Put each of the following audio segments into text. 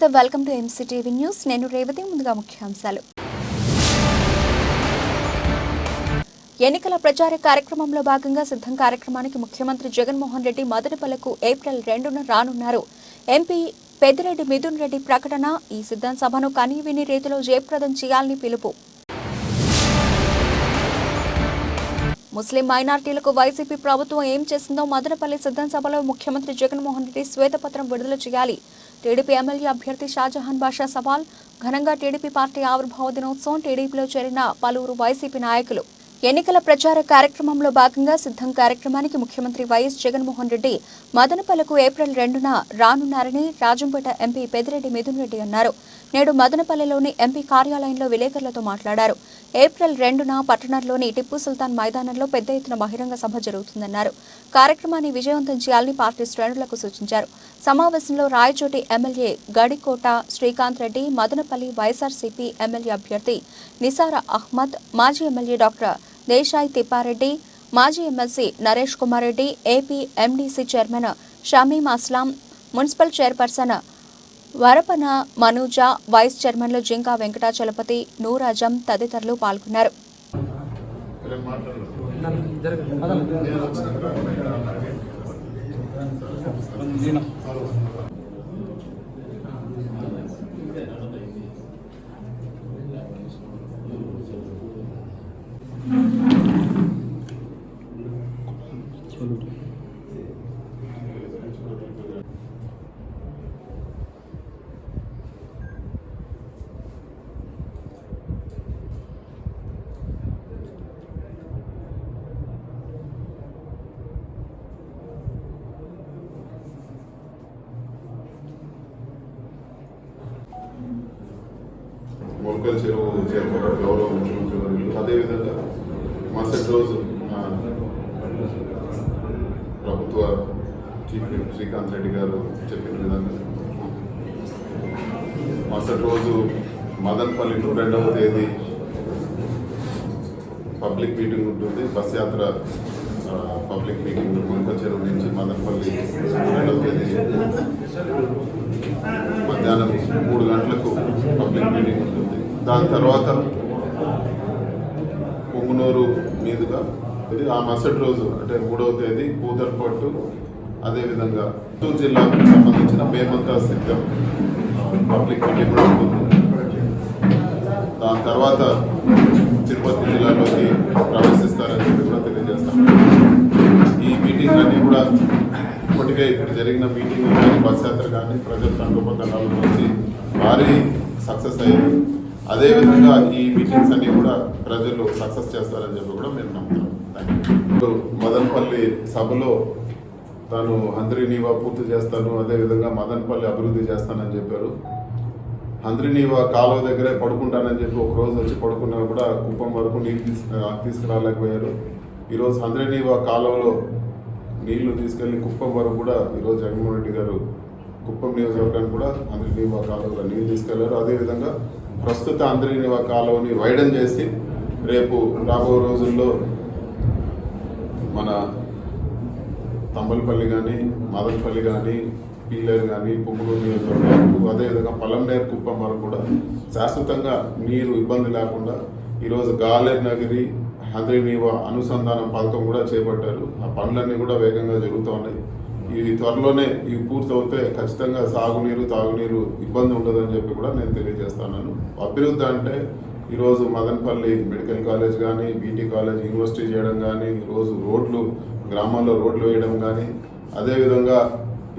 నమస్తే welcome to MCTV news నేను రేవతి ముందుగా ముఖ్యాంశాలు. ఎన్నికల ప్రచార కార్యక్రమంలో భాగంగా సిద్ధం కార్యక్రమానికి ముఖ్యమంత్రి జగన్మోహన్ రెడ్డి మదనపల్లకు ఏప్రిల్ రెండున రానున్నారు. ఎంపీ పెద్దిరెడ్డి మిథున్ రెడ్డి ప్రకటన ఈ సిద్ధం సభను కనీవిని రీతిలో జయప్రదం చేయాలని పిలుపు. ముస్లిం మైనార్టీలకు వైసీపీ ప్రభుత్వం ఏం చేసిందో మదనపల్లి సిద్ధం సభలో ముఖ్యమంత్రి జగన్మోహన్ రెడ్డి శ్వేతపత్రం విడుదల చేయాలి. టీడీపీ ఎమ్మెల్యే అభ్యర్థి షాజహాన్ బాషా సవాల్. ఘనంగా టీడీపీ పార్టీ ఆవిర్భావ దినోత్సవం టీడీపీలో చేరిన పలువురు వైసీపీ నాయకులు. ఎన్నికల ప్రచార కార్యక్రమంలో భాగంగా సిద్ధం కార్యక్రమానికి ముఖ్యమంత్రి వైఎస్ జగన్మోహన్ రెడ్డి మదనపల్లకు ఏప్రిల్ రెండున రానున్నారని రాజంపేట ఎంపీ పెదిరెడ్డి మిథున్ రెడ్డి అన్నారు. నేడు మదనపల్లిలోని ఎంపీ కార్యాలయంలో విలేకరులతో మాట్లాడారు. ఏప్రిల్ రెండున పట్టణంలోని టిప్పు సుల్తాన్ మైదానంలో పెద్ద ఎత్తున బహిరంగ సభ జరుగుతుందన్నారు. కార్యక్రమాన్ని విజయవంతం చేయాలని పార్టీ శ్రేణులకు సూచించారు. సమావేశంలో Rayachoti MLA Gadikota Srikanth Reddy Madanapalle YSRCP MLA అభ్యర్థి నిసారా అహ్మద్ మాజీ ఎమ్మెల్యే డాక్టర్ దేశాయ్ తిప్పారెడ్డి మాజీ MLC Naresh Kumar Reddy AP MDC chairman Shameem Aslam municipal chairperson Varapana Manuja vice చైర్మన్లు జింకా వెంకటాచలపతి నూరాజం తదితరులు పాల్గొన్నారు మొలకల చెరువు చేరుకోవడం గౌరవ ముఖ్యమంత్రి వర్యులు అదేవిధంగా మరుసటి రోజు మా ప్రభుత్వ చీఫ్ విప్ శ్రీకాంత్ రెడ్డి గారు చెప్పిన విధంగా మరుసటి రోజు మదన్పల్లి రెండవ తేదీ పబ్లిక్ మీటింగ్ ఉంటుంది. బస్ యాత్ర పబ్లిక్ మీటింగ్ మొలకల చెరువు నుంచి మదనపల్లి రెండవ తేదీ. మధ్యాహ్నం మూడు గంటలకు పబ్లిక్ మీటింగ్ ఉంటుంది. దాని తర్వాత పొంగునూరు మీదుగా ఇది ఆ మరుసటి రోజు అంటే మూడవ తేదీ కూతర్పట్టు అదేవిధంగా చిత్తూరు జిల్లాకు సంబంధించిన మేమంతా సిద్ధం. పబ్లిక్ మీటింగ్ కూడా ఉంటుంది. దాని తర్వాత తిరుపతి జిల్లాలోకి ప్రవేశిస్తుంది మీటింగ్లన్నీ కూడా ఇప్పటికే ఇక్కడ జరిగిన మీటింగ్ కానీ బస్ యాత్ర కానీ ప్రజల తండోపతండాల వచ్చి భారీ సక్సెస్ అయ్యింది అదేవిధంగా ఈ మీటింగ్స్ అన్నీ కూడా ప్రజలు సక్సెస్ చేస్తారని చెప్పి కూడా మేము నమ్ముతాం థ్యాంక్ యూ మదనపల్లి సభలో తాను హంద్రినీవా పూర్తి చేస్తాను అదేవిధంగా మదనపల్లి అభివృద్ధి చేస్తానని చెప్పారు. హంద్రినీవా కాలువ దగ్గరే పడుకుంటానని చెప్పి ఒక రోజు వచ్చి పడుకున్నా కూడా కుప్పం వరకు నీళ్ళు తీసుకు తీసుకురాలేకపోయారు. ఈరోజు హంద్రినీవా కాలువలో నీళ్ళు తీసుకెళ్ళి కుప్పం వరకు కూడా ఈరోజు జగన్మోహన్ రెడ్డి గారు కుప్పం నియోజకవర్గానికి కూడా హంద్రీనీవా కాలువలో నీళ్ళు తీసుకెళ్ళారు. అదేవిధంగా ప్రస్తుత హంద్రీనీవా కాలువని వైడన్ చేసి రేపు రాబో రోజుల్లో మన తంబలపల్లి కానీ మదనపల్లి కానీ పీలేరు కానీ పొంగులూరు నియోజకవర్గం అదేవిధంగా పలంనేరు కుప్పం వరకు కూడా శాశ్వతంగా నీరు ఇబ్బంది లేకుండా ఈరోజు గాలేరు నగరి హంద్రీనీవ అనుసంధానం పథకం కూడా చేపట్టారు. ఆ పనులన్నీ కూడా వేగంగా జరుగుతూ ఉన్నాయి. ఇవి త్వరలోనే ఇవి పూర్తవుతే ఖచ్చితంగా సాగునీరు తాగునీరు ఇబ్బంది ఉండదని చెప్పి కూడా నేను తెలియజేస్తున్నాను. అభివృద్ధి అంటే ఈరోజు మదనపల్లి మెడికల్ కాలేజ్ కానీ బీటీ కాలేజ్ యూనివర్సిటీ చేయడం కానీ ఈరోజు రోడ్లు గ్రామాల్లో రోడ్లు వేయడం కానీ అదేవిధంగా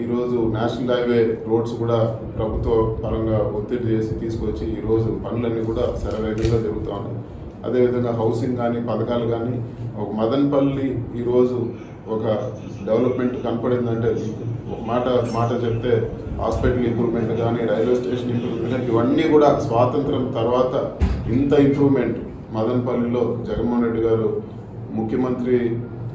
ఈరోజు నేషనల్ హైవే రోడ్స్ కూడా ప్రభుత్వ పరంగా ఒత్తిడి చేసి తీసుకొచ్చి ఈరోజు పనులన్నీ కూడా శరవేగంగా జరుగుతూ ఉన్నాయి. అదేవిధంగా హౌసింగ్ కానీ పథకాలు కానీ ఒక మదన్పల్లి ఈరోజు ఒక డెవలప్మెంట్ కనపడిందంటే ఒక మాట మాట చెప్తే హాస్పిటల్ ఇంప్రూవ్మెంట్ కానీ రైల్వే స్టేషన్ ఇంప్రూవ్మెంట్ కానీ ఇవన్నీ కూడా స్వాతంత్రం తర్వాత ఇంత ఇంప్రూవ్మెంట్ మదన్పల్లిలో జగన్మోహన్ రెడ్డి గారు ముఖ్యమంత్రి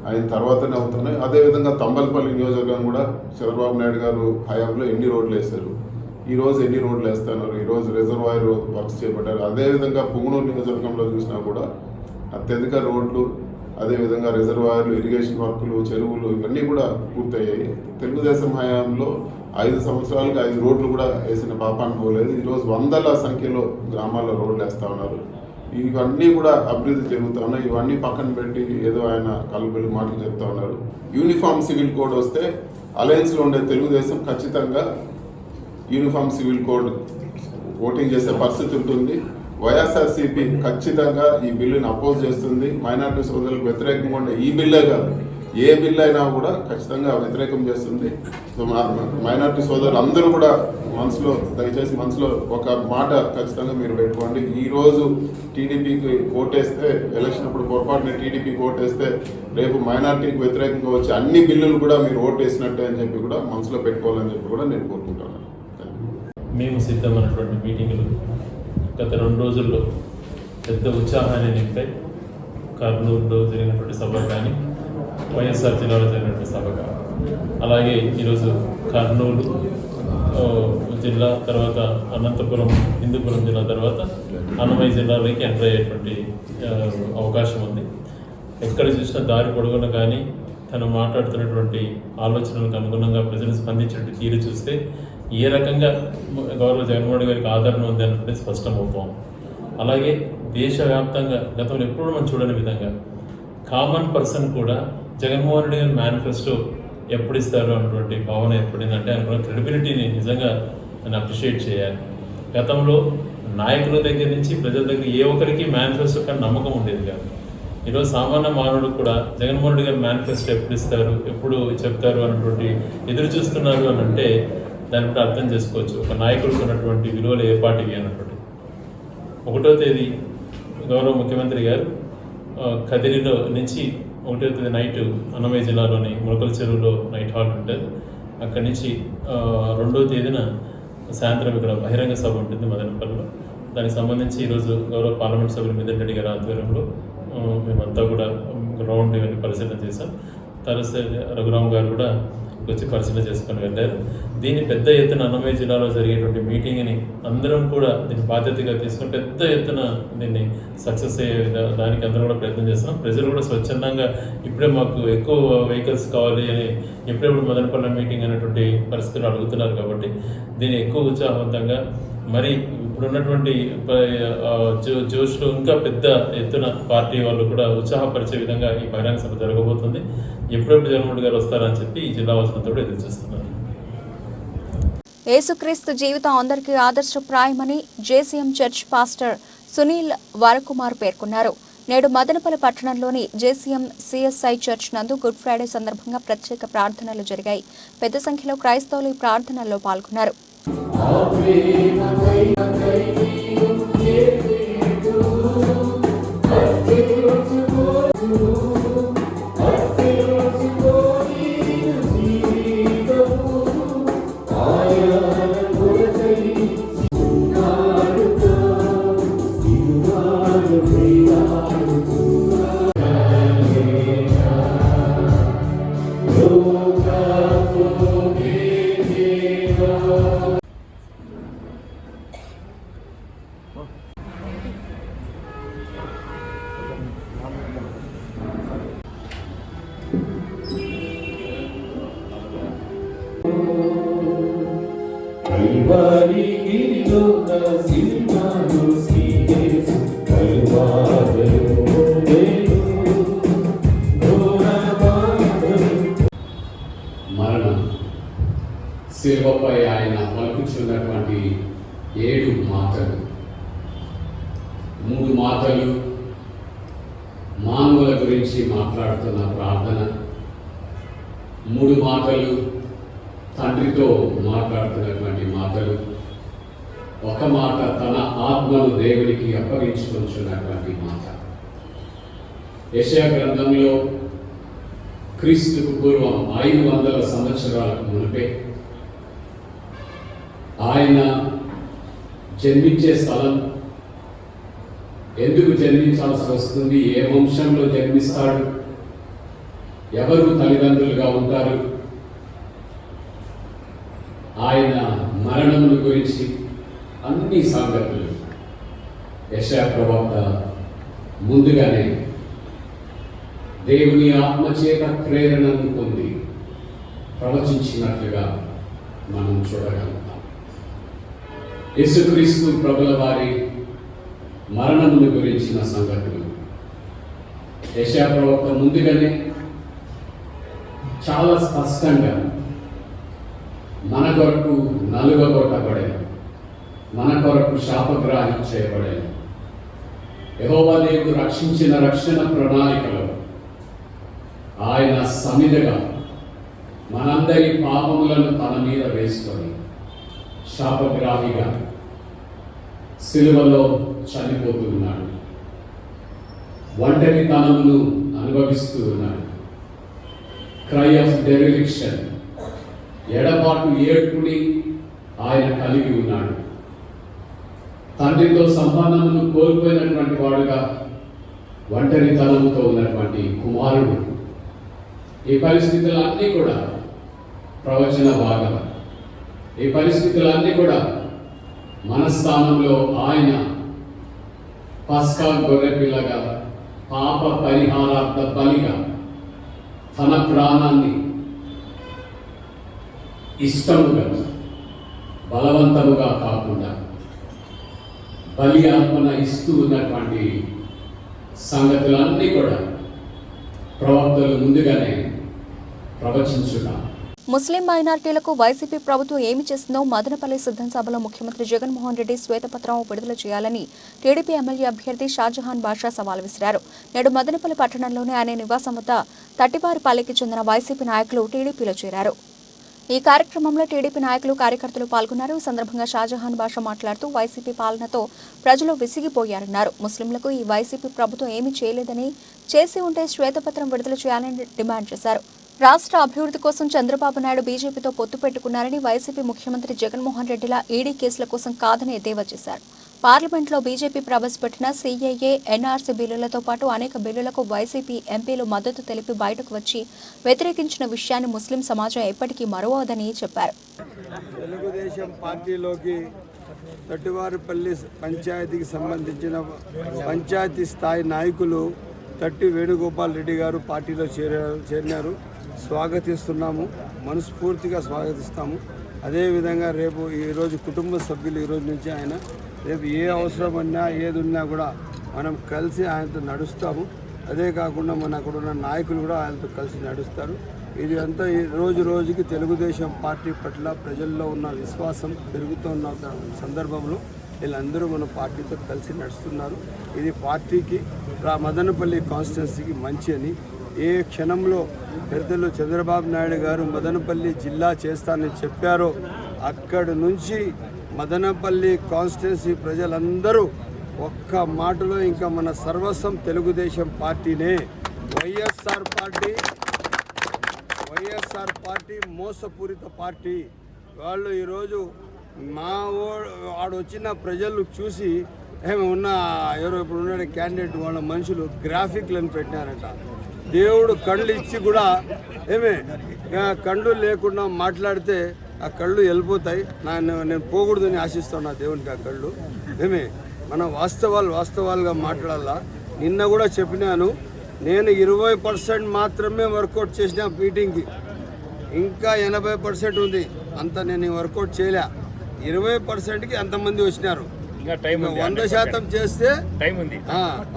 అయిన తర్వాతనే అవుతున్నాయి. అదేవిధంగా తంబలపల్లి నియోజకవర్గం కూడా చంద్రబాబు నాయుడు గారు హయాంలో ఎన్ని రోడ్లు వేశారు? ఈరోజు ఎన్ని రోడ్లు వేస్తున్నారు? ఈరోజు రిజర్వాయర్ వర్క్స్ చేపట్టారు. అదేవిధంగా పుంగనూరు నియోజకవర్గంలో చూసినా కూడా అత్యధిక రోడ్లు అదేవిధంగా రిజర్వాయర్లు ఇరిగేషన్ వర్కులు చెరువులు ఇవన్నీ కూడా పూర్తయ్యాయి. తెలుగుదేశం హయాంలో ఐదు సంవత్సరాలకు ఐదు రోడ్లు కూడా వేసిన పాపాన్ని పోలేదు. ఈరోజు వందల సంఖ్యలో గ్రామాల్లో రోడ్లు వేస్తా ఉన్నారు. ఇవన్నీ కూడా అభివృద్ధి జరుగుతూ ఉన్నాయి. ఇవన్నీ పక్కన పెట్టి ఏదో ఆయన కలుబెలు మాటలు చెప్తా ఉన్నారు. యూనిఫామ్ సివిల్ కోడ్ వస్తే అలయన్స్లో ఉండే తెలుగుదేశం ఖచ్చితంగా యూనిఫామ్ సివిల్ కోడ్ ఓటింగ్ చేసే పరిస్థితి ఉంటుంది. వైఎస్ఆర్సీపీ ఖచ్చితంగా ఈ బిల్లుని అపోజ్ చేస్తుంది. మైనార్టీ సోదరులకు వ్యతిరేకంగా ఉండే ఈ బిల్లే కాదు ఏ బిల్ అయినా కూడా ఖచ్చితంగా వ్యతిరేకం చేస్తుంది. సో మా మైనార్టీ సోదరులు అందరూ కూడా మనసులో దయచేసి మనసులో ఒక మాట ఖచ్చితంగా మీరు పెట్టుకోండి. ఈరోజు టీడీపీకి ఓటేస్తే ఎలక్షన్ అప్పుడు పొరపాటున టీడీపీకి ఓటేస్తే రేపు మైనార్టీకి వ్యతిరేకంగా వచ్చి అన్ని బిల్లులు కూడా మీరు ఓటేసినట్టే అని చెప్పి కూడా మనసులో పెట్టుకోవాలని చెప్పి కూడా నేను కోరుకుంటున్నాను. మేము సిద్ధమైనటువంటి మీటింగులు. గత రెండు రోజుల్లో పెద్ద ఉత్సాహాన్ని నింపాయి. కర్నూలులో జరిగినటువంటి సభ కానీ వైఎస్ఆర్ జిల్లాలో జరిగినటువంటి సభ కానీ. అలాగే ఈరోజు కర్నూలు జిల్లా తర్వాత అనంతపురం హిందూపురం జిల్లా తర్వాత అన్నమయ్య జిల్లాలోకి ఎంటర్ అయ్యేటువంటి అవకాశం ఉంది. ఎక్కడ చూసినా దారి పొడుగున కానీ తను మాట్లాడుతున్నటువంటి ఆలోచనలకు అనుగుణంగా ప్రజలు స్పందించినట్టు తీరు చూస్తే ఏ రకంగా గౌరవ జగన్మోహన్ గారికి ఆదరణ ఉంది అన్నది స్పష్టమవుతాం అలాగే దేశవ్యాప్తంగా గతంలో ఎప్పుడు మనం చూడని విధంగా కామన్ పర్సన్ కూడా జగన్మోహన్ రెడ్డి గారి మేనిఫెస్టో ఎప్పుడు ఇస్తారు అన్నటువంటి భావన ఏర్పడిందంటే ఆయన క్రెడిబిలిటీని నిజంగా నేను అప్రిషియేట్ చేయాలి. గతంలో నాయకుల దగ్గర నుంచి ప్రజల దగ్గర ఏ ఒక్కరికి మేనిఫెస్టో కానీ నమ్మకం ఉండేది కాదు. ఈరోజు సామాన్య మానవుడు కూడా జగన్మోహన్ రెడ్డి గారు మేనిఫెస్టో ఎప్పుడు ఇస్తారు ఎప్పుడు చెప్తారు అన్నటువంటి ఎదురు చూస్తున్నారు అని అంటే దాన్ని కూడా అర్థం చేసుకోవచ్చు. ఒక నాయకుడికి ఉన్నటువంటి విలువలు ఏ పాటివి అన్నటువంటి. ఒకటో తేదీ గౌరవ ముఖ్యమంత్రి గారు కదిరిలో నుంచి ఒకటో తేదీ నైట్ అన్నమయ్య జిల్లాలోని ములకల చెరువులో నైట్ హాల్ ఉంటుంది. అక్కడి నుంచి రెండో తేదీన సాయంత్రం ఇక్కడ బహిరంగ సభ ఉంటుంది మదనపల్లిలో. దానికి సంబంధించి ఈరోజు గౌరవ పార్లమెంట్ సభ్యులు మిథున్ రెడ్డి గారి ఆధ్వర్యంలో మేమంతా కూడా గ్రౌండ్ ఇవన్నీ పరిశీలన చేశాం. తర్వాత రఘురామ్ గారు కూడా వచ్చి పరిశీలన చేసుకొని వెళ్ళారు. దీన్ని పెద్ద ఎత్తున అన్నమయ్య జిల్లాలో జరిగేటువంటి మీటింగ్ని అందరం కూడా దీన్ని బాధ్యతగా తీసుకుని పెద్ద ఎత్తున దీన్ని సక్సెస్ అయ్యే దానికి అందరం కూడా ప్రయత్నం చేస్తున్నాం. ప్రజలు కూడా స్వచ్ఛందంగా ఇప్పుడే మాకు ఎక్కువ వెహికల్స్ కావాలి అని ఎప్పుడెప్పుడు మదనపల్లి మీటింగ్ అనేటువంటి పరిస్థితులు అడుగుతున్నారు కాబట్టి దీన్ని ఎక్కువ ఉత్సాహవంతంగా మరి ఇప్పుడున్నటువంటి జో జోష్లో ఇంకా పెద్ద ఎత్తున పార్టీ వాళ్ళు కూడా ఉత్సాహపరిచే విధంగా ఈ బహిరంగ సభ జరగబోతుంది. ఎప్పుడెప్పుడు జగన్మోహన్ గారు వస్తారని చెప్పి ఈ జిల్లా వాసులంతా కూడా ఎదురు చూస్తున్నారు. యేసుక్రీస్తు జీవితం అందరికీ ఆదర్శప్రాయమని JCM church pastor Sunil Varakumar పేర్కొన్నారు. నేడు మదనపల్లి పట్టణంలోని జేసీఎం సిఎస్ఐ చర్చ్ నందు గుడ్ ఫ్రైడే సందర్భంగా ప్రత్యేక ప్రార్థనలు జరిగాయి. పెద్ద సంఖ్యలో క్రైస్తవులు ఈ ప్రార్థనల్లో పాల్గొన్నారు. శిల్వపై ఆయన పలుకుచున్నటువంటి ఏడు మాటలు. మూడు మాటలు మానవుల గురించి మాట్లాడుతున్న ప్రార్థన. మూడు మాటలు తండ్రితో మాట్లాడుతున్నటువంటి మాటలు ఒక మాట తన ఆత్మను దేవునికి అప్పగించుకొంచున్నటువంటి మాట. యశా గ్రంథంలో క్రీస్తుకు పూర్వం ఐదు వందల సంవత్సరాలకు మునిపే ఆయన జన్మించే స్థలం ఎందుకు జన్మించాల్సి వస్తుంది? ఏ వంశంలో జన్మిస్తాడు? ఎవరు తల్లిదండ్రులుగా ఉంటారు? ఆయన మరణముల గురించి అన్ని సంగతులు యశా ప్రవక్త ముందుగానే దేవుని ఆత్మచేత ప్రేరణను పొంది ప్రవచించినట్లుగా మనం చూడగలుగుతాం. యేసుక్రీస్తు ప్రభుల వారి మరణమును గురించిన సంగతులు. యశా ప్రవక్త ముందుగానే చాలా స్పష్టంగా మన కొరకు నలుగగొట్టబడే మన కొరకు శాపగ్రాహం చేయబడేది. యహోవా దేవుడు రక్షించిన రక్షణ ప్రణాళికలో. ఆయన సమిధగా మనందరి పాపములను తన మీద వేసుకొని శాపగ్రాహిగా సిలువలో చనిపోతున్నాడు. ఒంటరితనమును అనుభవిస్తూ ఉన్నాడు. క్రై ఆఫ్ డెరిలిక్షన్ ఎడబాటు ఏడ్పుని ఆయన కలిగి ఉన్నాడు. తండ్రితో సంబంధమును కోల్పోయినటువంటి వాడుగా ఒంటరితనముతో ఉన్నటువంటి కుమారుడు. ఈ పరిస్థితులన్నీ కూడా ప్రవచన భాగం. ఈ పరిస్థితులన్నీ కూడా మనస్థానంలో ఆయన పస్కా గొర్రెపిల్లగా పాప పరిహారార్థ బలిగా తన ప్రాణాన్ని ఇష్టముగా బలవంతముగా కాకుండా బలి అర్పణ ఇస్తూ ఉన్నటువంటి సంగతులన్నీ కూడా ప్రవక్తలు ముందుగానే ప్రవచించుట. ముస్లిం మైనార్టీలకు వైసీపీ ప్రభుత్వం ఏమి చేస్తుందో మదనపల్లి సిద్ధం సభలో ముఖ్యమంత్రి జగన్మోహన్ రెడ్డి శ్వేతపత్రం విడుదల చేయాలని టీడీపీ ఎమ్మెల్యే అభ్యర్థి షాజహాన్ బాషా సవాల్ విసిరారు. నేడు మదనపల్లి పట్టణంలోని ఆయన నివాసం వద్ద తట్టివారిపాలెకి చెందిన వైసీపీ నాయకులు టీడీపీలో చేరారు. ఈ కార్యక్రమంలో టీడీపీ నాయకులు కార్యకర్తలు పాల్గొన్నారు. ఈ సందర్భంగా షాజహాన్ బాషా మాట్లాడుతూ వైసీపీ పాలనతో ప్రజలు విసిగిపోయారన్నారు. ముస్లింలకు ఈ వైసీపీ ప్రభుత్వం ఏమీ చేయలేదని చేసి ఉంటే శ్వేతపత్రం విడుదల చేయాలని డిమాండ్ చేశారు. రాష్ట్ర అభివృద్ధి కోసం చంద్రబాబు నాయుడు బీజేపీతో పొత్తు పెట్టుకున్నారని వైసీపీ ముఖ్యమంత్రి జగన్మోహన్ రెడ్డిలా ఈడీ కేసుల కోసం కాదని ఎద్దేవా చేశారు. పార్లమెంట్లో బీజేపీ ప్రవేశపెట్టిన సీఏఏ ఎన్ఆర్సీ బిల్లులతో పాటు అనేక బిల్లులకు వైసీపీ ఎంపీలు మద్దతు తెలిపి బయటకు వచ్చి వ్యతిరేకించిన విషయాన్ని ముస్లిం సమాజం ఎప్పటికీ మరవదని చెప్పారు. తెలుగుదేశం పార్టీలోకి తట్టివారిపల్లి పంచాయతీకి సంబంధించిన పంచాయతీ స్థాయి నాయకులు తట్టి వేణుగోపాల్ రెడ్డి గారు పార్టీలో చేరారు చేరినారు. స్వాగతిస్తున్నాము. మనస్ఫూర్తిగా స్వాగతిస్తాము. అదేవిధంగా రేపు ఈరోజు కుటుంబ సభ్యులు ఈరోజు నుంచి ఆయన రేపు ఏ అవసరం ఉన్నా ఏది ఉన్నా కూడా మనం కలిసి ఆయనతో నడుస్తాము. అదే కాకుండా మన అక్కడ ఉన్న నాయకులు కూడా ఆయనతో కలిసి నడుస్తారు. ఇది అంతా రోజు రోజుకి తెలుగుదేశం పార్టీ పట్ల ప్రజల్లో ఉన్న విశ్వాసం పెరుగుతున్న సందర్భంలో వీళ్ళందరూ మన పార్టీతో కలిసి నడుస్తున్నారు. ఇది పార్టీకి రా మదనపల్లి కాన్స్టిట్యున్సీకి మంచి అని. ఏ క్షణంలో పెద్దలు చంద్రబాబు నాయుడు గారు మదనపల్లి జిల్లా చేస్తానని చెప్పారో అక్కడి నుంచి మదనపల్లి కాన్స్టిట్యున్సీ ప్రజలందరూ ఒక్క మాటలో ఇంకా మన సర్వస్వం తెలుగుదేశం పార్టీనే. వైఎస్ఆర్ పార్టీ వైఎస్ఆర్ పార్టీ మోసపూరిత పార్టీ. వాళ్ళు ఈరోజు మా ఓ- వాడు వచ్చిన ప్రజలు చూసి ఏమి ఉన్న ఎవరో ఇప్పుడు ఉన్న క్యాండిడేట్ వాళ్ళ మనుషులు గ్రాఫిక్లను పెట్టినారట. దేవుడు కళ్ళు ఇచ్చి కూడా ఏమే కళ్ళు లేకుండా మాట్లాడితే ఆ కళ్ళు వెళ్ళిపోతాయి. నా నేను పోకూడదని ఆశిస్తున్నా దేవునికి ఆ కళ్ళు. ఏమే మన వాస్తవాలు వాస్తవాలుగా మాట్లాడాలా? నిన్న కూడా చెప్పినాను నేను ఇరవై పర్సెంట్ మాత్రమే వర్కౌట్ చేసిన మీటింగ్కి. ఇంకా ఎనభై పర్సెంట్ ఉంది. అంత నేను వర్కౌట్ చేయలే. ఇరవై పర్సెంట్కి అంతమంది వచ్చినారు. వంద శాతం చేస్తే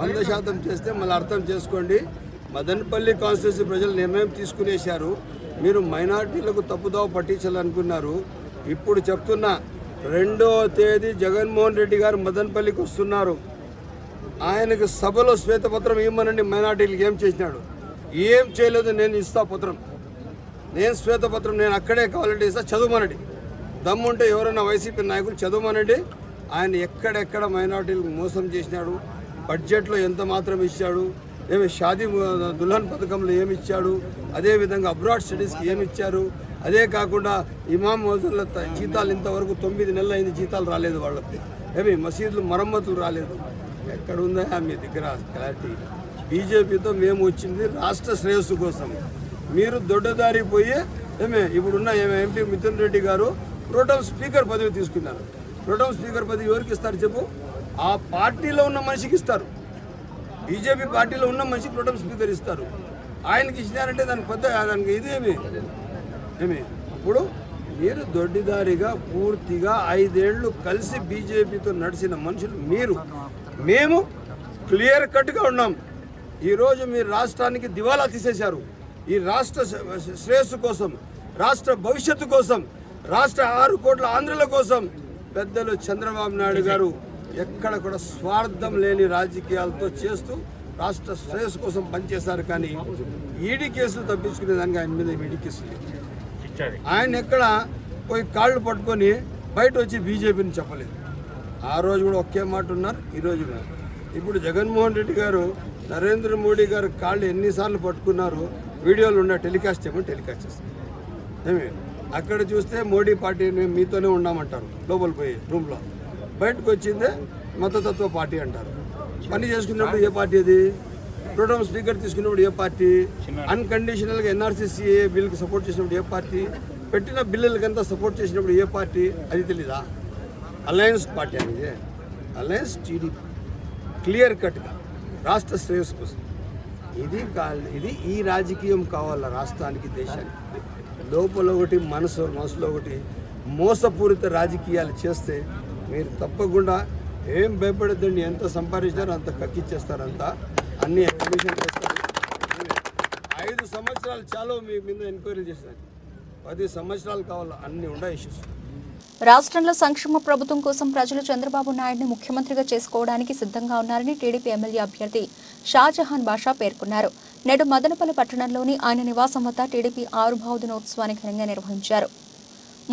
వంద శాతం చేస్తే మళ్ళీ అర్థం చేసుకోండి. మదనపల్లి కాన్స్టిట్యూన్సీ ప్రజలు నిర్ణయం తీసుకునేశారు. మీరు మైనార్టీలకు తప్పుదోవ పట్టించాలనుకున్నారు. ఇప్పుడు చెప్తున్నా రెండవ తేదీ జగన్మోహన్ రెడ్డి గారు మదనపల్లికి వస్తున్నారు. ఆయనకు సభలో శ్వేతపత్రం ఇవ్వమనండి మైనార్టీలకు ఏం చేసినాడు? ఏం చేయలేదు నేను ఇస్తా పత్రం. నేను శ్వేతపత్రం నేను అక్కడే కావాలంటే ఇస్తా చదవమనండి. దమ్ముంటే ఎవరైనా వైసీపీ నాయకులు చదవమనండి. ఆయన ఎక్కడెక్కడ మైనార్టీలకు మోసం చేసినాడు బడ్జెట్లో ఎంత మాత్రం ఇచ్చాడు ఏమి షాదీ దుల్హన్ పథకంలో ఏమి ఇచ్చాడు అదేవిధంగా అబ్రాడ్ స్టడీస్కి ఏమి ఇచ్చారు అదే కాకుండా ఇమాం మోజన్ల త- జీతాలు ఇంతవరకు తొమ్మిది నెలలు అయింది జీతాలు రాలేదు వాళ్ళకి. ఏమి మసీదులు మరమ్మతులు రాలేదు. ఎక్కడ ఉందా మీ దగ్గర క్లారిటీ? బీజేపీతో మేము వచ్చింది రాష్ట్ర శ్రేయస్సు కోసం. మీరు దొడ్డదారి పోయి ఏమే ఇప్పుడున్న ఎంపీ మిథున్ రెడ్డి గారు ప్రోటోమ్ స్పీకర్ పదవి తీసుకున్నారు. ప్రోటోమ్ స్పీకర్ పదవి ఎవరికి ఇస్తారు చెప్పు? ఆ పార్టీలో ఉన్న మనిషికి ఇస్తారు. బీజేపీ పార్టీలో ఉన్న మనిషి ప్రోటం స్పీకర్ ఇస్తారు ఆయనకి ఇచ్చినారంటే దానికి పెద్ద దానికి ఇదేమి ఏమి? అప్పుడు మీరు దొడ్డిదారిగా పూర్తిగా ఐదేళ్ళు కలిసి బీజేపీతో నడిచిన మనుషులు మీరు. మేము క్లియర్ కట్గా ఉన్నాం. ఈరోజు మీరు రాష్ట్రానికి దివాలా తీసేశారు. ఈ రాష్ట్ర శ్రేయస్సు కోసం రాష్ట్ర భవిష్యత్తు కోసం రాష్ట్ర ఆరు కోట్ల ఆంధ్రుల కోసం పెద్దలు చంద్రబాబు నాయుడు గారు ఎక్కడ కూడా స్వార్థం లేని రాజకీయాలతో చేస్తూ రాష్ట్ర శ్రేయస్సు కోసం పనిచేశారు కానీ ఈడీ కేసులు తప్పించుకునే దానికి ఆయన మీద ఈడీ కేసులు. ఆయన ఎక్కడ పోయి కాళ్ళు పట్టుకొని బయట వచ్చి బీజేపీని చెప్పలేదు. ఆ రోజు కూడా ఒకే మాట ఉన్నారు ఈ రోజు కూడా ఇప్పుడు జగన్మోహన్ రెడ్డి గారు నరేంద్ర మోడీ గారు కాళ్ళు ఎన్నిసార్లు పట్టుకున్నారు వీడియోలు ఉన్న టెలికాస్ట్ చేయమని టెలికాస్ట్ చేస్తారు. ఏమి? అక్కడ చూస్తే మోడీ పార్టీ మేము మీతోనే ఉన్నామంటారు లోపల పోయి రూమ్లో. బయటకు వచ్చిందే మతతత్వ పార్టీ అంటారు. పని చేసుకున్నప్పుడు ఏ పార్టీ అది? ప్రోటోమ్ స్పీకర్ తీసుకున్నప్పుడు ఏ పార్టీ? అన్కండిషనల్గా ఎన్ఆర్సీసీ బిల్కి సపోర్ట్ చేసినప్పుడు ఏ పార్టీ? పెట్టిన బిల్లులకంతా సపోర్ట్ చేసినప్పుడు ఏ పార్టీ? అది తెలీదా? అలయన్స్ పార్టీ అనేది అలయన్స్ టీడీపీ. క్లియర్ కట్గా. రాష్ట్ర శ్రేయస్సు కోసం. ఇది ఇది ఈ రాజకీయం కావాల రాష్ట్రానికి దేశానికి. లోపల ఒకటి మనసు మనసులో ఒకటి మోసపూరిత రాజకీయాలు చేస్తే మీరు తప్పకుండా ఏం భయపడద్దండి ఎంత సంపాదించారో అంత కక్కిచ్చేస్తారంతా. అన్ని అడ్మిషన్ చేస్తారు. ఐదు సంవత్సరాలు చాలా మీ మీద ఎంక్వైరీ చేసినారు పది సంవత్సరాలు కావాలి? అన్ని ఉండే ఇష్యూస్ రాష్ట్రంలో సంక్షేమ ప్రభుత్వం కోసం ప్రజలు చంద్రబాబు నాయుడిని ముఖ్యమంత్రిగా చేసుకోవడానికి సిద్ధంగా ఉన్నారని టీడీపీ ఎమ్మెల్యే అభ్యర్థి షాజహాన్ బాషా పేర్కొన్నారు. నేడు మదనపల్లి పట్టణంలోని ఆయన నివాసం వద్ద టీడీపీ ఆరుభావ దినోత్సవాన్ని ఘనంగా నిర్వహించారు.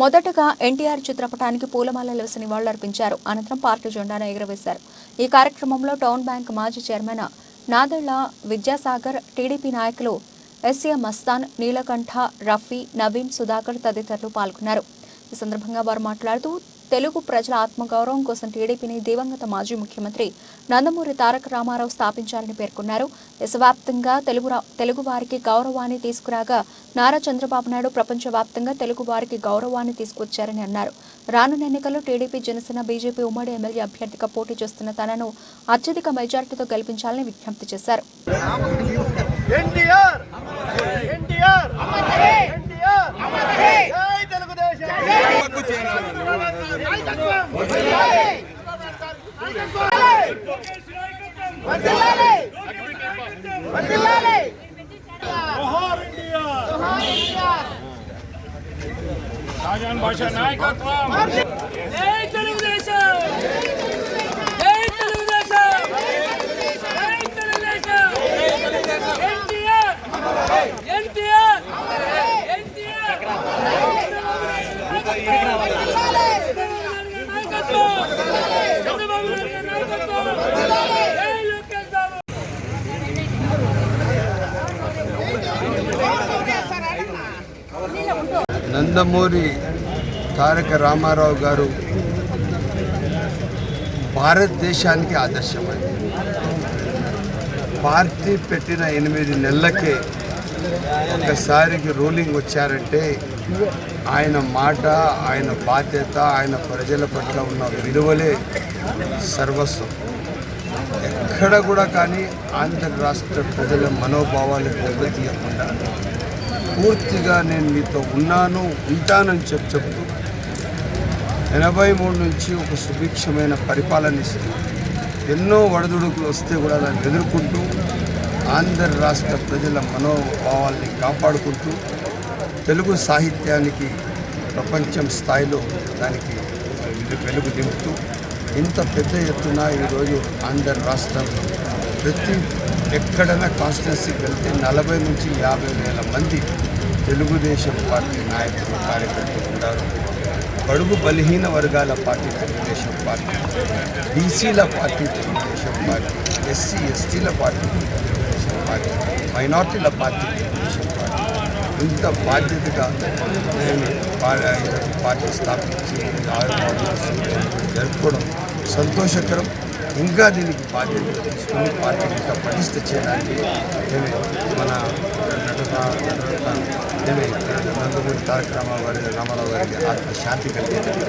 మొదటగా ఎన్టీఆర్ చిత్రపటానికి పూలమాల వేసి నివాళులర్పించారు అనంతరం పార్టీ జెండాను ఎగురవేశారు. ఈ కార్యక్రమంలో టౌన్ బ్యాంక్ మాజీ చైర్మన్ నాదళ్ళ విద్యాసాగర్ టీడీపీ నాయకులు ఎస్ఏ మస్తాన్ నీలకంఠ రఫీ నవీన్ సుధాకర్ తదితరులు పాల్గొన్నారు. ఈ సందర్భంగా వారు మాట్లాడుతూ తెలుగు ప్రజల ఆత్మగౌరవం కోసం టీడీపీని దివంగత మాజీ ముఖ్యమంత్రి నందమూరి తారక రామారావు స్థాపించారని పేర్కొన్నారు. దేశవ్యాప్తంగా తెలుగు రా- తెలుగు వారికి గౌరవాన్ని తీసుకురాగా నారా చంద్రబాబు నాయుడు ప్రపంచవ్యాప్తంగా తెలుగు వారికి గౌరవాన్ని తీసుకొచ్చారని అన్నారు. రానున్న ఎన్నికల్లో టీడీపీ జనసేన బీజేపీ ఉమ్మడి ఎమ్మెల్యే అభ్యర్థిగా పోటీ చేస్తున్న తనను అత్యధిక మెజార్టీతో గెలిపించాలని విజ్ఞప్తి చేశారు ఎన్టీఆర్ ఎన్టీఆర్ షాజాన్ బాషా నాయకత్వం. జై తెలుగుదేశం! జై తెలుగుదేశం! జై తెలుగుదేశం! ఎన్టీఆర్! ఎన్టీఆర్! ఎన్టీఆర్ నాయకత్వం చంద్రబాబు నాయుడు గారి నాయకత్వం జై లోకేష్ బాబు నందమూరి తారక రామారావు గారు భారతదేశానికి ఆదర్శమైంది పార్టీ పెట్టిన ఎనిమిది నెలలకే ఒకసారికి రూలింగ్ వచ్చారంటే ఆయన మాట ఆయన బాధ్యత ఆయన ప్రజల పట్ల ఉన్న విలువలే సర్వస్వం. ఎక్కడ కూడా కానీ ఆంధ్ర రాష్ట్ర ప్రజల మనోభావాలకు దెబ్బతీయకుండా పూర్తిగా నేను మీతో ఉన్నాను ఉంటానని చెప్పి చెప్తూ ఎనభై మూడు నుంచి ఒక సుభిక్షమైన పరిపాలన ఇస్తూ ఎన్నో వడదుడుకులు వస్తే కూడా దాన్ని ఎదుర్కొంటూ ఆంధ్ర రాష్ట్ర ప్రజల మనోభావాల్ని కాపాడుకుంటూ తెలుగు సాహిత్యానికి ప్రపంచం స్థాయిలో దానికి వెలుగు దింపుతూ ఇంత పెద్ద ఎత్తున ఈరోజు ఆంధ్ర రాష్ట్రంలో ప్రతి ఎక్కడైనా కాన్స్టిట్యున్సీకి వెళ్తే నలభై నుంచి యాభై వేల మంది తెలుగుదేశం పార్టీ నాయకులు కార్యకర్తలు ఉన్నారు. బడుగు బలహీన వర్గాల పార్టీ తెలుగుదేశం పార్టీ బీసీల పార్టీ తెలుగుదేశం పార్టీ ఎస్సీ ఎస్టీల పార్టీ తెలుగుదేశం పార్టీ మైనార్టీల పార్టీ తెలుగుదేశం పార్టీ. ఇంత బాధ్యతగా నేను పార్టీ స్థాపించి జరుపుకోవడం సంతోషకరం. ఇంకా దీనికి బాధ్యత తీసుకొని పార్టీని ఇంకా పటిష్ట చేయడానికి నేను మన నటుగా నందమూరి తారక రామారావు గారి రామారావు గారికి ఆత్మశాంతి కలిగేటట్టు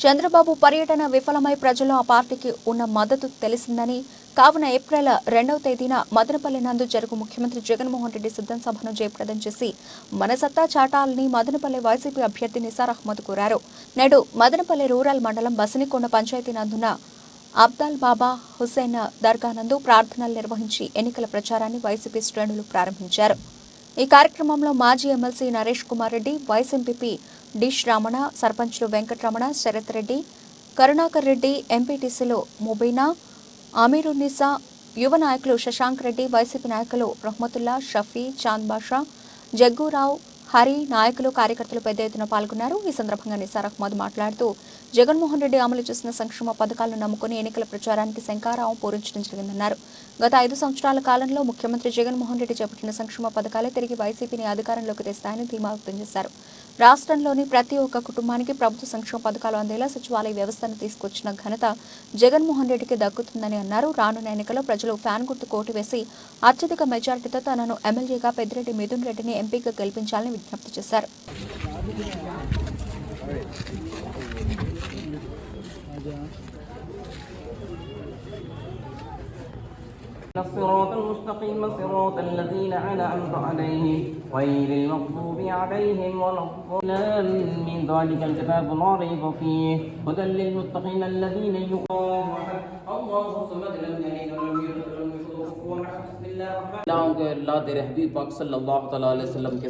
చంద్రబాబు పర్యటన విఫలమై ప్రజలు ఆ పార్టీకి ఉన్న మద్దతు తెలిసిందని కావున ఏప్రిల్ రెండవ తేదీన మదనపల్లి నందు జరుగు ముఖ్యమంత్రి జగన్మోహన్ రెడ్డి సిద్ధం సభను జయప్రదం చేసి మన సత్తా చాటాలని మదనపల్లి వైసీపీ అభ్యర్థి నిసార్ అహ్మద్ కోరారు. నేడు మదనపల్లి రూరల్ మండలం బసినికొండ పంచాయతీ నందున అబ్దాల్ బాబా హుస్సేన్ దర్గా నందు ప్రార్థనలు నిర్వహించి ఎన్నికల ప్రచారాన్ని వైసీపీ శ్రేణులు ప్రారంభించారు. ఈ కార్యక్రమంలో మాజీ MLC Naresh Kumar Reddy vice MPP dish Ramana సర్పంచ్లు వెంకటరమణ శరత్ రెడ్డి కరుణాకర్ రెడ్డి ఎంపీటీసీలు ముబీనా అమీరున్నిసా యువ నాయకులు శశాంక్ రెడ్డి వైసీపీ నాయకులు రహ్మతుల్లా షఫీ చాంద్ బాషా జగ్గురావు హరి నాయకులు కార్యకర్తలు పెద్ద ఎత్తున పాల్గొన్నారు. ఈ సందర్భంగా నిసార్ అహ్మద్ మాట్లాడుతూ జగన్మోహన్ రెడ్డి అమలు చేసిన సంక్షేమ పథకాలను నమ్ముకుని ఎన్నికల ప్రచారానికి శంకారావం పూరించడం జరిగిందన్నారు. గత ఐదు సంవత్సరాల కాలంలో ముఖ్యమంత్రి జగన్మోహన్ రెడ్డి చేపట్టిన సంక్షేమ పథకాలే తిరిగి వైసీపీని అధికారంలోకి తెస్తాయని ధీమా వ్యక్తం చేశారు. రాష్ట్రంలోని ప్రతి ఒక్క కుటుంబానికి ప్రభుత్వ సంక్షేమ పథకాలు అందేలా సచివాలయ వ్యవస్థను తీసుకొచ్చిన ఘనత జగన్మోహన్ రెడ్డికి దక్కుతుందని అన్నారు. రానున్న ఎన్నికల్లో ప్రజలు ఫ్యాన్ గుర్తు కోటు వేసి అత్యధిక మెజారిటీతో తనను ఎమ్మెల్యేగా పెద్దిరెడ్డి మిథున్ రెడ్డిని ఎంపీగా గెలిపించాలని విజ్ఞప్తి చేశారు. الصراط المستقيم صراط الذين أنعمت عليهم. غير المغضوب عليهم ولا الضالين. من ذلك الكتاب لا ريب فيه. هدى للمتقين الذين يقومون الله الصمد لم يلد ولم يولد ولم يكن له كفوا أحد. بسم الله الرحمن الرحيم. کہ اللہ تیرے حبیب پاک صلی وسلم کے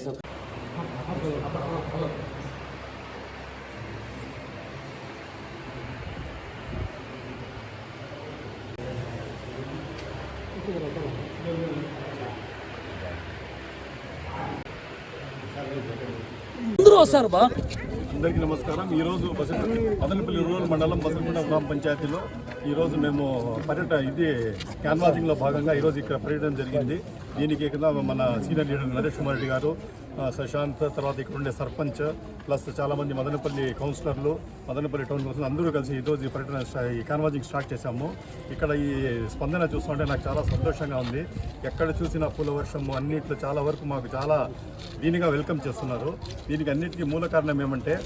అందరికీ నమస్కారం. ఈరోజు బసంత మదనపల్లి రూరల్ మండలం బసంతపూడ గ్రామ పంచాయతీలో ఈరోజు మేము పర్యటన ఇది క్యాన్వాసింగ్లో భాగంగా ఈరోజు ఇక్కడ పర్యటన జరిగింది. దీనికి కింద మన సీనియర్ లీడర్ నరేష్ కుమార్ రెడ్డి గారు శశాంత్ తర్వాత ఇక్కడ ఉండే సర్పంచ్ ప్లస్ చాలామంది మదనపల్లి కౌన్సిలర్లు మదనపల్లి టౌన్ కౌన్సిలర్ అందరూ కలిసి ఈరోజు ఈ పర్యటన ఈ కన్వర్జింగ్ స్టార్ట్ చేశాము. ఇక్కడ ఈ స్పందన చూస్తుంటే నాకు చాలా సంతోషంగా ఉంది. ఎక్కడ చూసినా పూల వర్షం అన్నిట్లో చాలా వరకు మాకు చాలా దీనిగా వెల్కమ్ చేస్తున్నారు. దీనికి అన్నిటికీ మూల కారణం ఏమంటే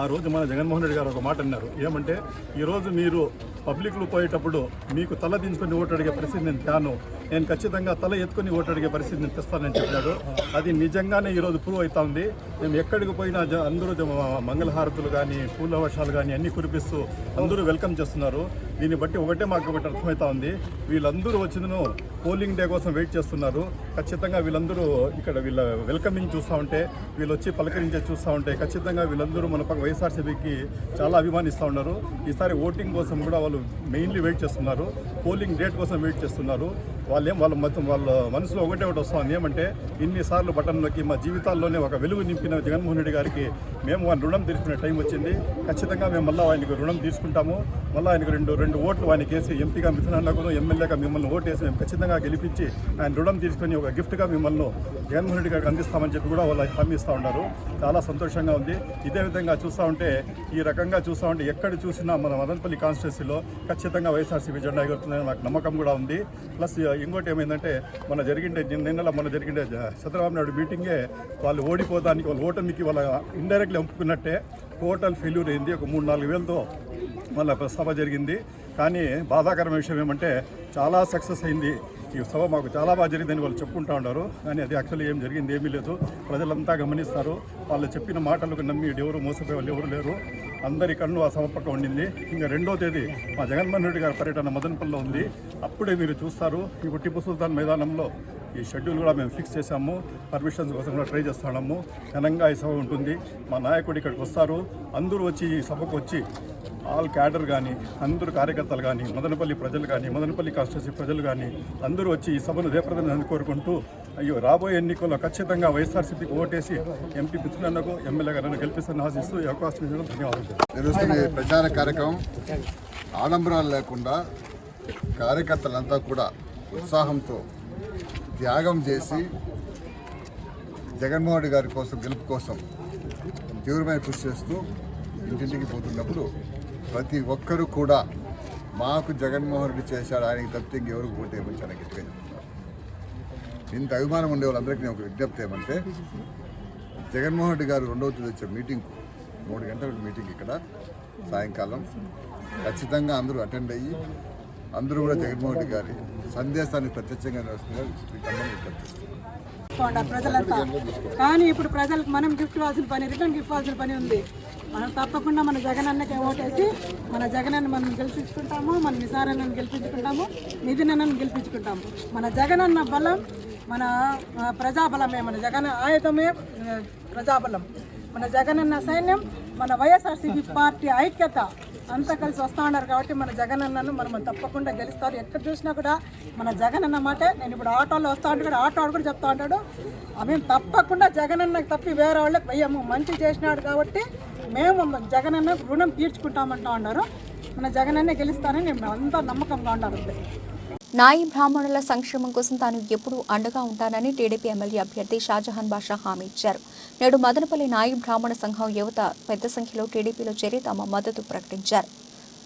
ఆ రోజు మన జగన్మోహన్ రెడ్డి గారు ఒక మాట అన్నారు. ఏమంటే ఈరోజు మీరు పబ్లిక్లో పోయేటప్పుడు మీకు తల దించుకొని ఓటు అడిగే పరిస్థితి నేను తాను నేను ఖచ్చితంగా తల ఎత్తుకొని ఓటు అడిగే పరిస్థితి నేను తెస్తానని చెప్పాడు. అది నిజంగానే ఈరోజు ప్రూవ్ అవుతా ఉంది. మేము ఎక్కడికి పోయినా జ- అందరూ మంగళహారతులు కానీ పూల వర్షాలు కానీ అన్నీ కురిపిస్తూ అందరూ వెల్కమ్ చేస్తున్నారు. దీన్ని బట్టి ఒకటే మాకు ఒకటి అర్థమవుతా ఉంది. వీళ్ళందరూ వచ్చినను పోలింగ్ డే కోసం వెయిట్ చేస్తున్నారు. ఖచ్చితంగా వీళ్ళందరూ ఇక్కడ వీళ్ళ వెల్కమింగ్ చూస్తూ ఉంటే వీళ్ళు వచ్చి పలకరించే చూస్తూ ఉంటే ఖచ్చితంగా వీళ్ళందరూ మన పక్క వైఎస్ఆర్సీపీకి చాలా అభిమానిస్తూ ఉన్నారు. ఈసారి ఓటింగ్ కోసం కూడా వాళ్ళు మెయిన్లీ వెయిట్ చేస్తున్నారు. పోలింగ్ డేట్ కోసం వెయిట్ చేస్తున్నారు. వాళ్ళేం వాళ్ళ మొత్తం వాళ్ళ మనసులో ఒకటే ఒకటి వస్తుంది ఏమంటే ఇన్నిసార్లు బటన్లోకి మా జీవితాల్లోనే ఒక వెలుగు నింపిన జగన్మోహన్ రెడ్డి గారికి మేము వాళ్ళు రుణం తీర్చుకునే టైం వచ్చింది. ఖచ్చితంగా మేము మళ్ళీ ఆయనకు రుణం తీసుకుంటాము మళ్ళీ ఆయనకు రెండు రెండు ఓట్లు ఆయనకి వేసి ఎంపీగా కూడా ఎమ్మెల్యేగా మిమ్మల్ని ఓటు వేసి మేము ఖచ్చితంగా గెలిపించి ఆయన రుణం తీసుకొని ఒక గిఫ్ట్గా మిమ్మల్ని జగన్మోహన్ రెడ్డి గారికి అందిస్తామని చెప్పి కూడా వాళ్ళు హామీ ఇస్తూ ఉన్నారు. చాలా సంతోషంగా ఉంది. ఇదే విధంగా చూస్తూ ఉంటే ఈ రకంగా చూస్తూ ఉంటే ఎక్కడ చూసినా మన మదనపల్లి కాన్స్టిట్యూన్సీలో ఖచ్చితంగా వైఎస్ఆర్సీపీ జెండా ఎగురుతుందని నాకు నమ్మకం కూడా ఉంది. ప్లస్ ఇంకోటి ఏమైందంటే మన జరిగిండే నిన్న- నిన్నల మన జరిగిండే చంద్రబాబు నాయుడు మీటింగే వాళ్ళు ఓడిపోదానికి వాళ్ళు ఓటమికి వాళ్ళ ఇండైరెక్ట్లీ ఒప్పుకున్నట్టే టోటల్ ఫెయిల్యూర్ అయింది. ఒక మూడు నాలుగు వేలతో మళ్ళీ సభ జరిగింది. కానీ బాధాకరమైన విషయం ఏమంటే చాలా సక్సెస్ అయింది. ఈ సభ మాకు చాలా బాగా జరిగిందని వాళ్ళు చెప్పుకుంటా ఉన్నారు. కానీ అది యాక్చువల్లీ ఏం జరిగింది ఏమీ లేదు. ప్రజలంతా గమనిస్తారు. వాళ్ళు చెప్పిన మాటలకు నమ్మి ఎవరు మోసపోయే వాళ్ళు ఎవరు లేరు. అందరి కన్ను ఆ సభ పక్క ఉండింది. ఇంకా రెండో తేదీ మా జగన్మోహన్ రెడ్డి గారి పర్యటన మదనపల్లిలో ఉంది. అప్పుడే మీరు చూస్తారు. ఇప్పుడు టిప్పు సుల్తాన్ మైదానంలో ఈ షెడ్యూల్ కూడా మేము ఫిక్స్ చేశాము. పర్మిషన్స్ కోసం కూడా ట్రై చేస్తున్నాము. ఘనంగా ఈ సభ ఉంటుంది. మా నాయకుడు ఇక్కడికి వస్తారు. అందరూ వచ్చి ఈ సభకు వచ్చి ఆల్ క్యాడర్ కానీ అందరూ కార్యకర్తలు కానీ మదనపల్లి ప్రజలు కానీ మదనపల్లి కాన్స్టిట్యూన్సీ ప్రజలు కానీ అందరూ వచ్చి ఈ సభను జయప్రదని కోరుకుంటూ అయ్యో రాబోయే ఎన్నికల్లో ఖచ్చితంగా వైఎస్ఆర్సీపీకి ఓటేసి ఎంపీ మిత్రులకు ఎమ్మెల్యే గారు గెలిపిస్తాను ఆశిస్తూ ఈ అవకాశం ధన్యవాదాలు. ప్రచార కార్యక్రమం ఆడంబరాలు లేకుండా కార్యకర్తలంతా కూడా ఉత్సాహంతో త్యాగం చేసి జగన్మోహన్ రెడ్డి గారి కోసం గెలుపు కోసం తీవ్రమైన కృషి చేస్తూ ఇంటింటికి పోతున్నప్పుడు ప్రతి ఒక్కరూ కూడా మాకు జగన్మోహన్ రెడ్డి చేశాడు ఆయనకి తప్పితే ఇంకెవరికి పోతే ఏమని చాలా గట్టిగా చెప్తున్నారు. ఇంత అభిమానం ఉండే వాళ్ళందరికీ నేను ఒక విజ్ఞప్తి ఏమంటే జగన్మోహన్ రెడ్డి గారు రెండవ తేదీ వచ్చే మీటింగ్ మూడు గంటల మీటింగ్ ఇక్కడ సాయంకాలం. ఖచ్చితంగా అందరూ అటెండ్ అయ్యి అందరూ కూడా జగన్మోహన్ రెడ్డి గారి సందేశాన్ని ప్రత్యక్షంగా వస్తుందిగా ప్రజలంతా. కానీ ఇప్పుడు ప్రజలకు మనం గిఫ్ట్ ఇవ్వాల్సిన పని రిటర్న్ గిఫ్ట్ ఇవ్వాల్సిన పని ఉంది. మనం తప్పకుండా మన జగన్ అన్నకే ఓటేసి మన జగన్ అన్న మనం గెలిపించుకుంటాము మన నిసారన్నను గెలిపించుకుంటాము నిధిన్ అన్నను గెలిపించుకుంటాము. మన జగన్ అన్న బలం మన ప్రజాబలమే మన జగన్ ఆయుధమే ప్రజాబలం. మన జగన్ అన్న సైన్యం మన వైఎస్ఆర్సీపీ పార్టీ ఐక్యత. అంతా కలిసి వస్తూ ఉన్నారు కాబట్టి మన జగన్ అన్నను మనం తప్పకుండా గెలుస్తారు. ఎక్కడ చూసినా కూడా మన జగన్ అన్నమాట నేను ఇప్పుడు ఆటోలో వస్తా ఉంటాడు కూడా ఆటో కూడా చెప్తా ఉంటాడు "ఆ, మేము తప్పకుండా జగన్ అన్నకి తప్పి వేరే వాళ్ళకి వెయ్యము. మంచి చేసినాడు కాబట్టి మేము జగన్ అన్న రుణం తీర్చుకుంటామంటా ఉన్నారు. మన జగన్ అన్నే గెలుస్తారని మేము అంతా నమ్మకంగా ఉన్నారు నాయి బ్రాహ్మణుల సంక్షేమం కోసం తాను ఎప్పుడూ అండగా ఉంటానని టీడీపీ ఎమ్మెల్యే అభ్యర్థి షాజహాన్ బాషా హామీ ఇచ్చారు. నేడు మదనపల్లి నాయి బ్రాహ్మణ సంఘం యువత పెద్ద సంఖ్యలో టీడీపీలో చేరి తమ మద్దతు ప్రకటించారు.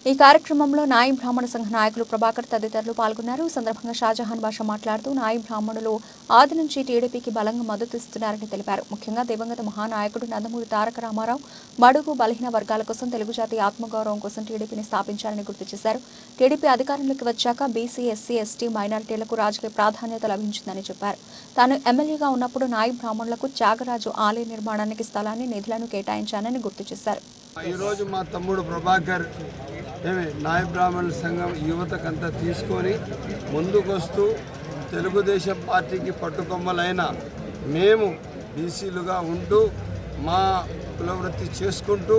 ఈ కార్యక్రమంలో నాయి బ్రాహ్మణ సంఘ నాయకులు ప్రభాకర్ తదితరులు పాల్గొన్నారు. ఈ సందర్భంగా షాజహాన్ భాష మాట్లాడుతూ నాయి బ్రాహ్మణులు ఆది నుంచి టీడీపీకి బలంగా మద్దతు ఇస్తున్నారని తెలిపారు. ముఖ్యంగా దివంగత మహానాయకుడు నందమూరి తారక రామారావు బడుగు బలహీన వర్గాల కోసం తెలుగు జాతి ఆత్మగౌరవం కోసం టీడీపీని స్థాపించారని గుర్తు చేశారు. టీడీపీ అధికారంలోకి వచ్చాక బీసీ ఎస్సీ ఎస్టీ మైనారిటీలకు రాజకీయ ప్రాధాన్యత లభించిందని చెప్పారు. తాను ఎమ్మెల్యేగా ఉన్నప్పుడు నాయి బ్రాహ్మణులకు త్యాగరాజు ఆలయ నిర్మాణానికి స్థలాన్ని నిధులను కేటాయించానని గుర్తు చేశారు. ఈరోజు మా తమ్ముడు ప్రభాకర్ ఏమి నాయ బ్రాహ్మణుల సంఘం యువతకంతా తీసుకొని ముందుకొస్తూ తెలుగుదేశం పార్టీకి పట్టుకొమ్మలైన మేము బీసీలుగా ఉంటూ మా కులవృత్తి చేసుకుంటూ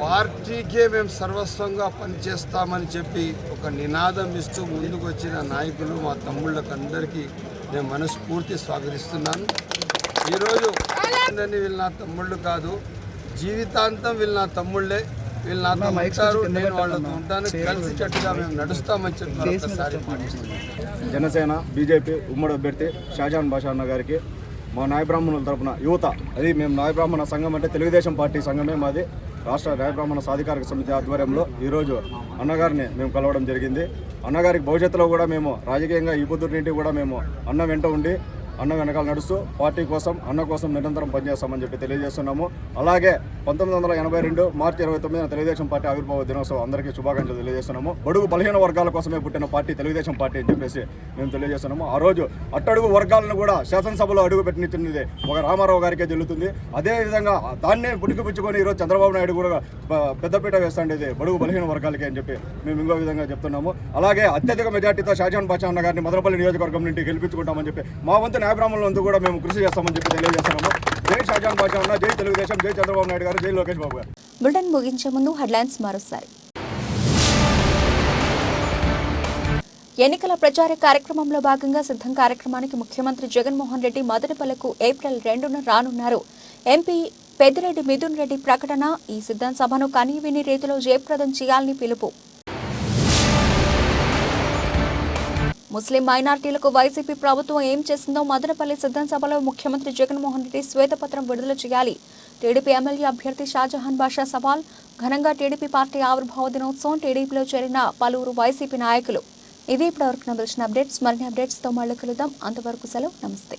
పార్టీకే మేము సర్వస్వంగా పనిచేస్తామని చెప్పి ఒక నినాదం ఇస్తూ ముందుకు వచ్చిన నాయకులు మా తమ్ముళ్ళకు అందరికీ నేను మనస్ఫూర్తి స్వాగతిస్తున్నాను. ఈరోజు అందరినీ వీళ్ళు నా తమ్ముళ్ళు కాదు జీవితాంతం వీళ్ళు నా తమ్ముళ్ళే. వీళ్ళు నాతో ఉంటారు నేను వాళ్ళతో ఉంటాను. కలిసి కట్టుగా మేము నడుస్తామని చెప్పి ఒకసారి జనసేన బీజేపీ ఉమ్మడి అభ్యర్థి షాజాన్ బాషా అన్న గారికి మా నాయ బ్రాహ్మణుల తరపున యువత అది మేము నాయ బ్రాహ్మణ సంఘం అంటే తెలుగుదేశం పార్టీ సంఘమే మాది. రాష్ట్ర నాయ బ్రాహ్మణ సాధికారిక సమితి ఆధ్వర్యంలో ఈరోజు అన్నగారిని మేము కలవడం జరిగింది. అన్నగారికి భవిష్యత్తులో కూడా మేము రాజకీయంగా ఈ పొద్దుటి నుండి కూడా మేము అన్న వెంట ఉండి అన్న వెనకాల నడుస్తూ పార్టీ కోసం అన్న కోసం నిరంతరం పనిచేస్తామని చెప్పి తెలియజేస్తున్నాము. అలాగే పంతొమ్మిది వందల ఎనభై రెండు మార్చి ఇరవై తొమ్మిదిన తెలుగుదేశం పార్టీ ఆవిర్భావ దినోత్సవం అందరికీ శుభాకాంక్షలు తెలియజేస్తున్నాము. బడుగు బలహీన వర్గాల కోసమే పుట్టిన పార్టీ తెలుగుదేశం పార్టీ అని చెప్పేసి మేము తెలియజేస్తున్నాము. ఆ రోజు అట్టడుగు వర్గాలను కూడా శాసనసభలో అడుగు పెట్టినది ఒక రామారావు గారికే చెల్లుతుంది అదేవిధంగా దాన్నే పుట్టుకుపుచ్చుకొని ఈరోజు చంద్రబాబు నాయుడు కూడా పెద్దపీట వేస్తాండేది బడుగు బలహీన వర్గాలకే అని చెప్పి మేము ఇంకో విధంగా చెప్తున్నాము. అలాగే అత్యధిక మెజార్టీతో షాజాన్ బాషా అన్న గారిని మదనపల్లి నియోజకవర్గం నుండి గెలిపించుకుంటామని చెప్పి మా వంతు న్యాయబ్రాహ్మణులు అంతా కూడా మేము కృషి చేస్తామని చెప్పి తెలియజేస్తున్నాము. జై షాజాన్ బాషా అన్న జై తెలుగుదేశం జై చంద్రబాబు నాయుడు గారు జై లోకేష్ బాబు గారు. బులెటిన్ ముగించే ముందు హెడ్లైన్స్ మరోసారి. ఎన్నికల ప్రచార కార్యక్రమంలో భాగంగా సిద్ధం కార్యక్రమానికి ముఖ్యమంత్రి జగన్మోహన్ రెడ్డి మదనపల్లెకు ఏప్రిల్ రెండున రానున్నారు. ఎంపీ పెద్దిరెడ్డి మిథున్ రెడ్డి ప్రకటన ఈ సిద్ధం సభను కనీవిని రీతిలో జయప్రదం చేయాలని పిలుపు. ముస్లిం మైనార్టీలకు వైసీపీ ప్రభుత్వం ఏం చేసిందో మదనపల్లి సిద్ధం సభలో ముఖ్యమంత్రి జగన్మోహన్ రెడ్డి శ్వేతపత్రం విడుదల చేయాలి. టీడీపీ ఎమ్మెల్యే అభ్యర్థి షాజహాన్ బాషా సవాల్. ఘనంగా టీడీపీ పార్టీ ఆవిర్భావ దినోత్సవం టీడీపీలో చేరిన పలువురు వైసీపీ నాయకులు. ఇది ఇప్పటివరకు నవలసిన అప్డేట్స్. మరిన్ని అప్డేట్స్తో మళ్ళీ కలుద్దాం. అంతవరకు సెలవు. నమస్తే.